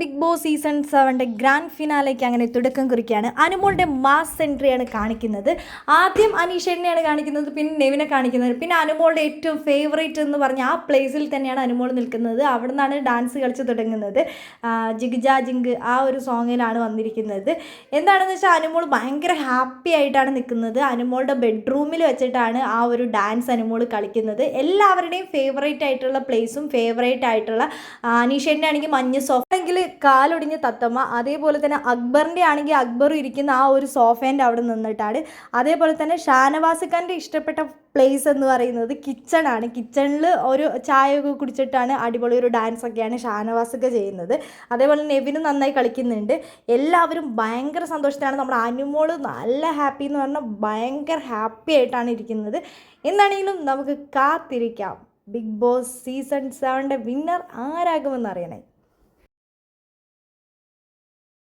Big Boss season സെവന്റെ grand ഫിനാലേക്ക് അങ്ങനെ തുടക്കം കുറിക്കുകയാണ്. അനുമോളുടെ മാസ് എൻട്രിയാണ് കാണിക്കുന്നത്. ആദ്യം അനീഷേടിനെയാണ് കാണിക്കുന്നത് പിന്നെ നെവിനെ കാണിക്കുന്നത്. പിന്നെ അനുമോളുടെ ഏറ്റവും ഫേവറേറ്റ് എന്ന് പറഞ്ഞ ആ പ്ലേസിൽ തന്നെയാണ് അനുമോൾ നിൽക്കുന്നത്. അവിടെ നിന്നാണ് ഡാൻസ് കളിച്ച് തുടങ്ങുന്നത്. ജിഗ്ജാ ജിങ്ക് ആ ഒരു സോങ്ങിലാണ് വന്നിരിക്കുന്നത്. എന്താണെന്ന് വെച്ചാൽ അനുമോൾ ഭയങ്കര ഹാപ്പി ആയിട്ടാണ് നിൽക്കുന്നത്. അനുമോളുടെ ബെഡ്റൂമിൽ വെച്ചിട്ടാണ് ആ ഒരു ഡാൻസ് അനുമോൾ കളിക്കുന്നത്. എല്ലാവരുടെയും ഫേവറേറ്റ് ആയിട്ടുള്ള പ്ലേസും ഫേവറേറ്റ് ആയിട്ടുള്ള അനീഷേന്റെ ആണെങ്കിൽ മഞ്ഞ സോഫ ആണെങ്കിൽ കാലൊടിഞ്ഞ തത്തമ്മ അതേപോലെ തന്നെ അക്ബറിന്റെ ആണെങ്കിൽ അക്ബർ ഇരിക്കുന്ന ആ ഒരു സോഫേന്റെ അവിടെ നിന്നിട്ടാണ്. അതേപോലെ തന്നെ ഷാനവാസ് ഖാന്റെ ഇഷ്ടപ്പെട്ട പ്ലേസ് എന്ന് പറയുന്നത് കിച്ചൺ ആണ്. കിച്ചണിൽ ഒരു ചായ ഒക്കെ കുടിച്ചിട്ടാണ് അടിപൊളി ഒരു ഡാൻസ് ഒക്കെയാണ് ഷാനവാസൊക്കെ ചെയ്യുന്നത്. അതേപോലെ നെവിനും നന്നായി കളിക്കുന്നുണ്ട്. എല്ലാവരും ഭയങ്കര സന്തോഷത്തിലാണ്. നമ്മുടെ അനുമോൾ നല്ല ഹാപ്പി എന്ന് പറഞ്ഞാൽ ഭയങ്കര ഹാപ്പി ആയിട്ടാണ് ഇരിക്കുന്നത്. എന്താണെങ്കിലും നമുക്ക് കാത്തിരിക്കാം. ബിഗ് ബോസ് സീസൺ സെവന്റെ വിന്നർ ആരാകുമെന്ന് അറിയണേ?